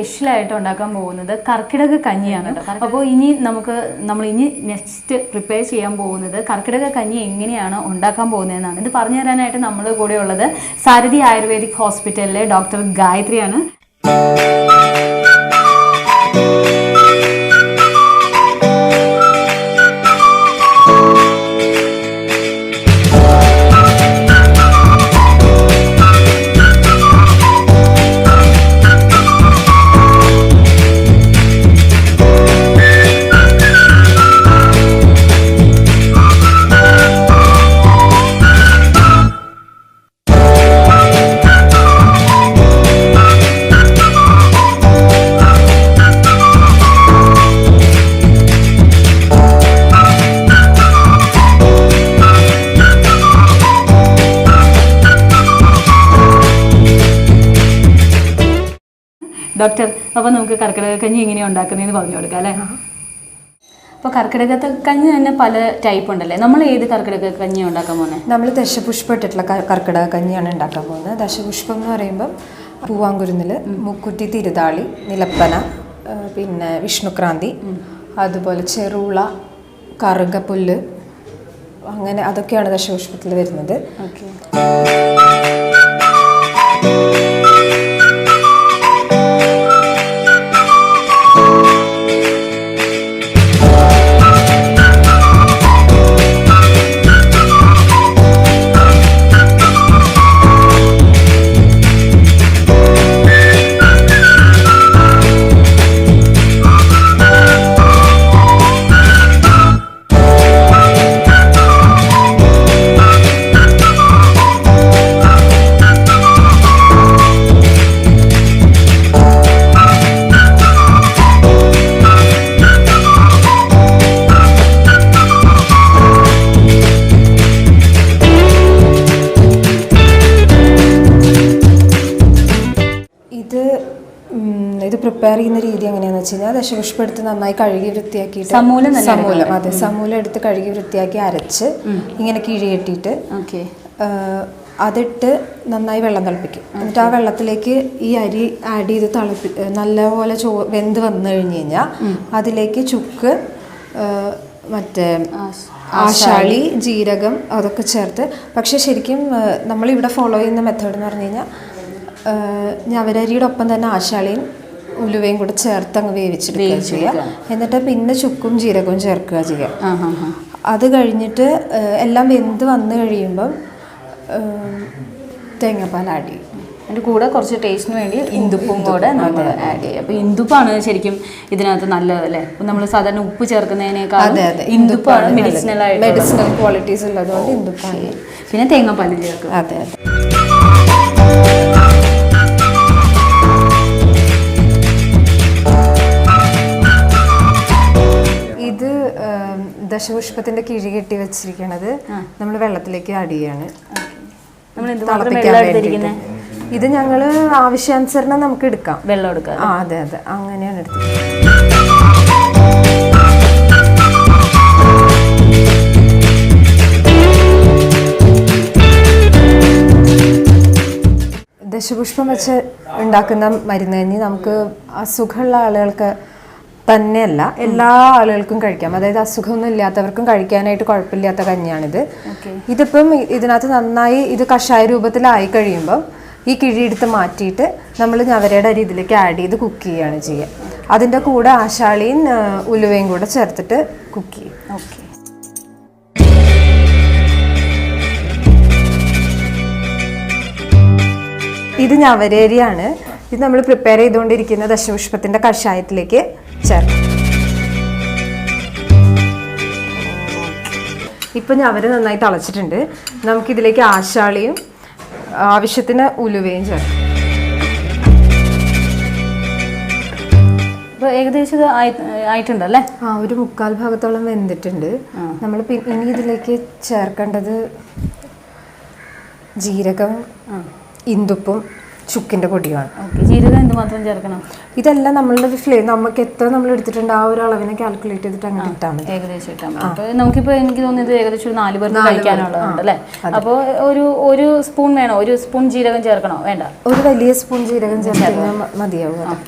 സ്പെഷ്യലായിട്ട് ഉണ്ടാക്കാൻ പോകുന്നത് കർക്കിടക കഞ്ഞിയാണ് കേട്ടോ. അപ്പോൾ ഇനി നമുക്ക് നമ്മൾ ഇനി നെക്സ്റ്റ് പ്രിപ്പയർ ചെയ്യാൻ പോകുന്നത് കർക്കിടക കഞ്ഞി എങ്ങനെയാണ് ഉണ്ടാക്കാൻ പോകുന്നതെന്നാണ്. ഇത് പറഞ്ഞു തരാനായിട്ട് നമ്മുടെ കൂടെ ഉള്ളത് സാരഥി ആയുർവേദിക് ഹോസ്പിറ്റലിലെ ഡോക്ടർ ഗായത്രിയാണ്. ഡോക്ടർ അപ്പോൾ നമുക്ക് കർക്കിടക കഞ്ഞി എങ്ങനെയാണ് ഉണ്ടാക്കുന്നതെന്ന് പറഞ്ഞു കൊടുക്കാം അല്ലേ? അപ്പോൾ കർക്കിടക കഞ്ഞി തന്നെ പല ടൈപ്പ് ഉണ്ടല്ലേ? നമ്മൾ ഏത് കർക്കിടക കഞ്ഞി ഉണ്ടാക്കാൻ പോകുന്നത് നമ്മൾ ദശപുഷ്പം ഇട്ടിട്ടുള്ള കർക്കിടക കഞ്ഞിയാണ് ഉണ്ടാക്കാൻ പോകുന്നത് ദശപുഷ്പം എന്ന് പറയുമ്പം പൂവാങ്കുരുന്നിൽ മുക്കുറ്റി തിരുതാളി നിലപ്പന പിന്നെ വിഷ്ണുക്രാന്തി അതുപോലെ ചെറുള കറുകപ്പുല്ല് അങ്ങനെ അതൊക്കെയാണ് ദശപുഷ്പത്തിൽ വരുന്നത്. ഓക്കെ. പ്രിപ്പയർ ചെയ്യുന്ന രീതി എങ്ങനെയാണെന്ന് വെച്ച് കഴിഞ്ഞാൽ ദശപുഷ്പം എടുത്ത് നന്നായി കഴുകി വൃത്തിയാക്കിയിട്ട് സമൂലം സമൂലം അതെ സമൂലം എടുത്ത് കഴുകി വൃത്തിയാക്കി അരച്ച് ഇങ്ങനെ കിഴി കെട്ടിയിട്ട് ഓക്കെ അതിട്ട് നന്നായി വെള്ളം തിളപ്പിക്കും. എന്നിട്ട് ആ വെള്ളത്തിലേക്ക് ഈ അരി ആഡ് ചെയ്ത് തിളപ്പി നല്ലപോലെ ചോ വെന്ത് വന്നു കഴിഞ്ഞ് കഴിഞ്ഞാൽ അതിലേക്ക് ചുക്ക് മറ്റേ ആശാളി ജീരകം അതൊക്കെ ചേർത്ത് പക്ഷെ ശരിക്കും നമ്മളിവിടെ ഫോളോ ചെയ്യുന്ന മെത്തേഡ് എന്ന് പറഞ്ഞു കഴിഞ്ഞാൽ ഞവരരിയുടെ ഒപ്പം തന്നെ ആശാളിയും ഉലുവയും കൂടെ ചേർത്ത് അങ്ങ് വേവിച്ചെടുക്കുക ചെയ്യുക. എന്നിട്ട് പിന്നെ ചുക്കും ജീരകവും ചേർക്കുക ചെയ്യുക. അത് കഴിഞ്ഞിട്ട് എല്ലാം വെന്ത് വന്നു കഴിയുമ്പം തേങ്ങാപ്പാൽ ആഡ് ചെയ്യും. അതിന്റെ കൂടെ കുറച്ച് ടേസ്റ്റിന് വേണ്ടി ഇന്ദുപ്പും കൂടെ നമ്മൾ ആഡ് ചെയ്യുക. അപ്പോൾ ഇന്ദുപ്പാണ് ശരിക്കും ഇതിനകത്ത് നല്ലത് അല്ലേ? ഇപ്പം നമ്മൾ സാധാരണ ഉപ്പ് ചേർക്കുന്നതിനേക്കാൾ അതെ അതെ. ഇന്ദുപ്പാണ് മെഡിസിനൽ ആയിട്ട് മെഡിസിനൽ ക്വാളിറ്റീസ് ഉള്ളതുകൊണ്ട് ഇന്ദുപ്പാണ്. പിന്നെ തേങ്ങാപ്പാൽ ചേർക്കുക. അതെ അതെ. ദശപുഷ്പത്തിന്റെ കിഴി കെട്ടി വെച്ചിരിക്കണത് നമ്മൾ വെള്ളത്തിലേക്ക് ആഡ് ചെയ്യാണ്. തിളപ്പിക്കാൻ വേണ്ടിയിട്ട്. ഇത് ഞങ്ങൾ ആവശ്യാനുസരണം നമുക്ക് എടുക്കാം. വെള്ളം എടുക്കാം ആ അതെ അതെ. അങ്ങനെയാണ് എടുത്തത് ദശപുഷ്പം വെച്ച് ഉണ്ടാക്കുന്ന മരുന്ന് കഴിഞ്ഞ് നമുക്ക് അസുഖമുള്ള ആളുകൾക്ക് തന്നെയല്ല. എല്ലാ ആളുകൾക്കും കഴിക്കാം. അതായത് അസുഖമൊന്നും ഇല്ലാത്തവർക്കും കഴിക്കാനായിട്ട് കുഴപ്പമില്ലാത്ത കഞ്ഞിയാണിത്. ഇതിപ്പം ഇതിനകത്ത് നന്നായി ഇത് കഷായ രൂപത്തിലായി കഴിയുമ്പം ഈ കിഴി എടുത്ത് മാറ്റിയിട്ട് നമ്മൾ ഞവരയുടെ അരി ഇതിലേക്ക് ആഡ് ചെയ്ത് കുക്ക് ചെയ്യുകയാണ് ചെയ്യുക. അതിന്റെ കൂടെ ആശാളിയും ഉലുവയും കൂടെ ചേർത്തിട്ട് കുക്ക് ചെയ്യും. ഓക്കെ. ഇത് ഞവരേരിയാണ്. ഇത് നമ്മൾ പ്രിപ്പയർ ചെയ്തുകൊണ്ടിരിക്കുന്ന ദശപുഷ്പത്തിന്റെ കഷായത്തിലേക്ക് ചേർക്കും ഞാൻ അവർ നന്നായി തളച്ചിട്ടുണ്ട്. നമുക്കിതിലേക്ക് ആശാളിയും ആവശ്യത്തിന് ഉലുവയും ചേർക്കാം. ഏകദേശം ഇത് ആയി ആയിട്ടുണ്ടല്ലേ? ആ ഒരു മുക്കാൽ ഭാഗത്തോളം വെന്തിട്ടുണ്ട്. നമ്മൾ ഇനി ഇതിലേക്ക് ചേർക്കേണ്ടത് ജീരകം ഇന്ദുപ്പും ചുക്കിന്റെ പൊടിയാണ്. ഓക്കെ ജീരകം എന്തുമാത്രം ചേർക്കണം? ഇതെല്ലാം നമ്മളുടെ ഫ്ലേ നമുക്ക് എത്ര നമ്മൾ എടുത്തിട്ടുണ്ട് ആ ഒരു അളവിനെ കാൽക്കുലേറ്റ് ചെയ്തിട്ട് അങ്ങനെ ഇട്ടാൽ മതി. ഏകദേശം ഇട്ടാൽ മതി. നമുക്കിപ്പോൾ എനിക്ക് തോന്നുന്നത് ഏകദേശം ഒരു നാല് പേർക്ക് കഴിക്കാനുള്ളതുണ്ട് അല്ലേ? അപ്പോൾ ഒരു ഒരു സ്പൂൺ വേണോ? ഒരു സ്പൂൺ ജീരകം ചേർക്കണോ? വേണ്ട. ഒരു വലിയ സ്പൂൺ ജീരകം ചേർത്ത് മതിയാവും അത്.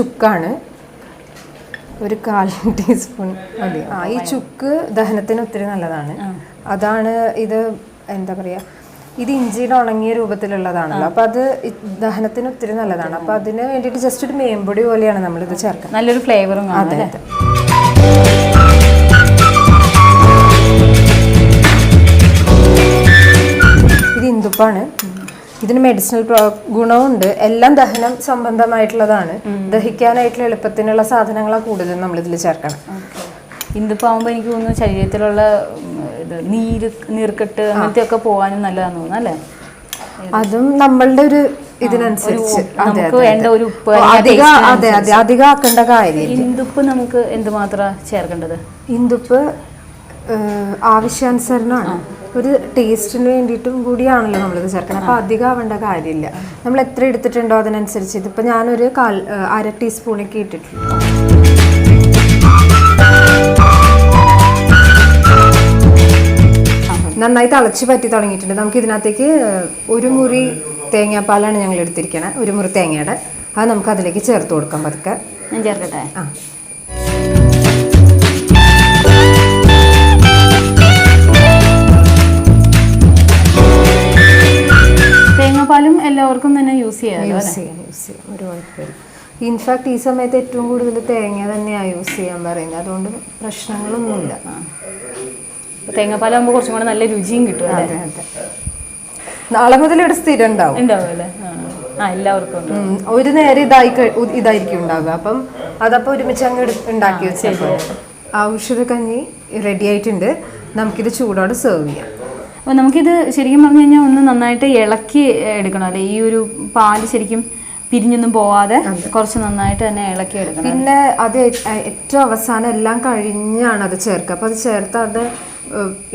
ചുക്കാണ്. ഒരു കാൽ ടീസ്പൂൺ മതി. ആ ഈ ചുക്ക് ദഹനത്തിന് ഒത്തിരി നല്ലതാണ്. അതാണ് ഇത് എന്താ പറയുക ഇത് ഇഞ്ചിയുടെ ഉണങ്ങിയ രൂപത്തിലുള്ളതാണല്ലോ. അപ്പൊ അത് ദഹനത്തിന് ഒത്തിരി നല്ലതാണ്. അപ്പൊ അതിന് വേണ്ടിയിട്ട് ജസ്റ്റ് ഒരു മേമ്പൊടി പോലെയാണ് നമ്മൾ ഇത് ചേർക്കുന്നത്. നല്ലൊരു ഫ്ലേവറും അതെ അല്ലേ? ഇത് ഇന്ദുപ്പാണ്. ഇതിന് മെഡിസിനൽ ഗുണമുണ്ട് എല്ലാം ദഹനം സംബന്ധമായിട്ടുള്ളതാണ്. ദഹിക്കാനായിട്ടുള്ള എളുപ്പത്തിനുള്ള സാധനങ്ങളാണ് കൂടുതലും നമ്മൾ ഇതിൽ ചേർക്കണം. ഇന്തിപ്പോൾ ആകുമ്പോൾ എനിക്ക് തോന്നുന്നു ശരീരത്തിലുള്ള ഇത് നീര് നീർക്കെട്ട് അങ്ങനത്തെ ഒക്കെ പോകാനും നല്ലതാന്ന് തോന്നുന്നു അല്ലേ? അതും നമ്മളുടെ ഒരു ഇതിനനുസരിച്ച്. നമുക്ക് വേണ്ട. ഒരു ഉപ്പ് അതെ അതെ. അധികം ആക്കേണ്ട കാര്യം ഇന്ദുപ്പ് നമുക്ക് എന്തുമാത്രം ചേർക്കേണ്ടത്? ഇന്ദുപ്പ് ആവശ്യാനുസരണമാണ്. ഒരു ടേസ്റ്റിന് വേണ്ടിയിട്ടും കൂടിയാണല്ലോ നമ്മളിത് ചേർക്കണം. അപ്പോൾ അധികം ആവേണ്ട കാര്യമില്ല. നമ്മൾ എത്ര എടുത്തിട്ടുണ്ടോ അതിനനുസരിച്ച്. ഇതിപ്പോൾ ഞാനൊരു കാൽ അര ടീസ്പൂണൊക്കെ ഇട്ടിട്ടുള്ളൂ നന്നായി തിളച്ച് പറ്റി തുടങ്ങിയിട്ടുണ്ട്. നമുക്ക് ഇതിനകത്തേക്ക് ഒരു മുറി തേങ്ങാപ്പാലാണ് ഞങ്ങൾ എടുത്തിരിക്കുന്നത് ഒരു മുറി തേങ്ങയുടെ. അത് നമുക്ക് അതിലേക്ക് ചേർത്ത് കൊടുക്കാം പതുക്കെ. ഞാൻ ചേർക്കട്ടെ? ആ. ചെയ്യാം യൂസ് ചെയ്യാം. ഒരു കുഴപ്പമില്ല. ഇൻഫാക്ട് ഈ സമയത്ത് ഏറ്റവും കൂടുതൽ തേങ്ങ തന്നെയാണ് യൂസ് ചെയ്യാൻ പറയുന്നത്. അതുകൊണ്ട് പ്രശ്നങ്ങളൊന്നുമില്ല. തേങ്ങ തേങ്ങാപ്പാലാകുമ്പോൾ കുറച്ചും കൂടെ നല്ല രുചിയും കിട്ടും അതെ അതെ. നാളെ മുതൽ ഇവിടെ സ്ഥിരം ഉണ്ടാവും. ഉണ്ടാവും അല്ലേ ആ. എല്ലാവർക്കും ഒരു നേരം ഇതായി ഇതായിരിക്കും ഉണ്ടാവുക. അപ്പം അതപ്പോൾ ഒരുമിച്ച് അങ്ങ് ഉണ്ടാക്കി വെച്ചാൽ ഔഷധ കഞ്ഞി റെഡി ആയിട്ടുണ്ട്. നമുക്കിത് ചൂടോടെ സെർവ് ചെയ്യാം. അപ്പോൾ നമുക്കിത് ശരിക്കും പറഞ്ഞു കഴിഞ്ഞാൽ ഒന്ന് നന്നായിട്ട് ഇളക്കി എടുക്കണം. അല്ലേ? ഈ ഒരു പാൽ ശരിക്കും പിരിഞ്ഞൊന്നും പോവാതെ കുറച്ച് നന്നായിട്ട് തന്നെ ഇളക്കി എടുക്കണം. പിന്നെ അത് ഏറ്റവും അവസാനം എല്ലാം കഴിഞ്ഞാണ് അത് ചേർക്കുക. അപ്പോൾ അത് ചേർത്ത് അത്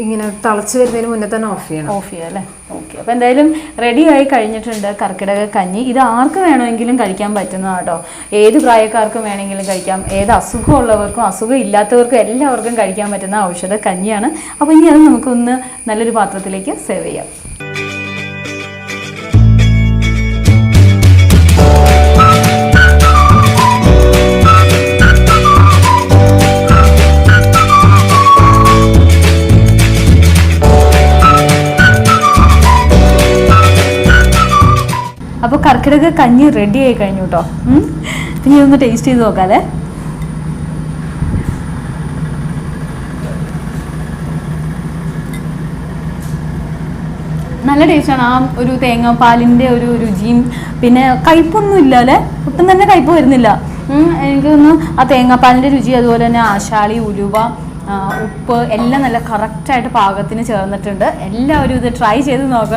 ഇങ്ങനെ തിളച്ച് വരുന്നതിന് മുന്നേ തന്നെ ഓഫ് ചെയ്യണം. ഓഫ് ചെയ്യാം അല്ലേ? ഓക്കെ. അപ്പോൾ എന്തായാലും റെഡി ആയി കഴിഞ്ഞിട്ടുണ്ട് കർക്കിടക കഞ്ഞി. ഇത് ആർക്ക് വേണമെങ്കിലും കഴിക്കാൻ പറ്റുന്നതാണ് കേട്ടോ. ഏത് പ്രായക്കാർക്കും വേണമെങ്കിലും കഴിക്കാം. ഏത് അസുഖമുള്ളവർക്കും അസുഖം ഇല്ലാത്തവർക്കും എല്ലാവർക്കും കഴിക്കാൻ പറ്റുന്ന ഔഷധ കഞ്ഞിയാണ്. അപ്പോൾ ഇനി അത് നമുക്കൊന്ന് നല്ലൊരു പാത്രത്തിലേക്ക് സെർവ് ചെയ്യാം. അപ്പോൾ കർക്കിടക കഞ്ഞി റെഡി ആയി കഴിഞ്ഞു കേട്ടോ. ഇനി ഒന്ന് ടേസ്റ്റ് ചെയ്ത് നോക്കാല്ലേ നല്ല ടേസ്റ്റാണ് ആ ഒരു തേങ്ങാപ്പാലിന്റെ ഒരു രുചിയും. പിന്നെ കയ്പൊന്നും ഇല്ല അല്ലേ? ഒട്ടും തന്നെ കയ്പ് വരുന്നില്ല. എനിക്ക് തോന്നുന്നു ആ തേങ്ങാപ്പാലിന്റെ രുചി അതുപോലെ തന്നെ ആശാളി ഉലുവ ഉപ്പ് എല്ലാം നല്ല കറക്റ്റായിട്ട് പാകത്തിന് ചേർന്നിട്ടുണ്ട്. എല്ലാവരും ഇത് ട്രൈ ചെയ്ത് നോക്കണം.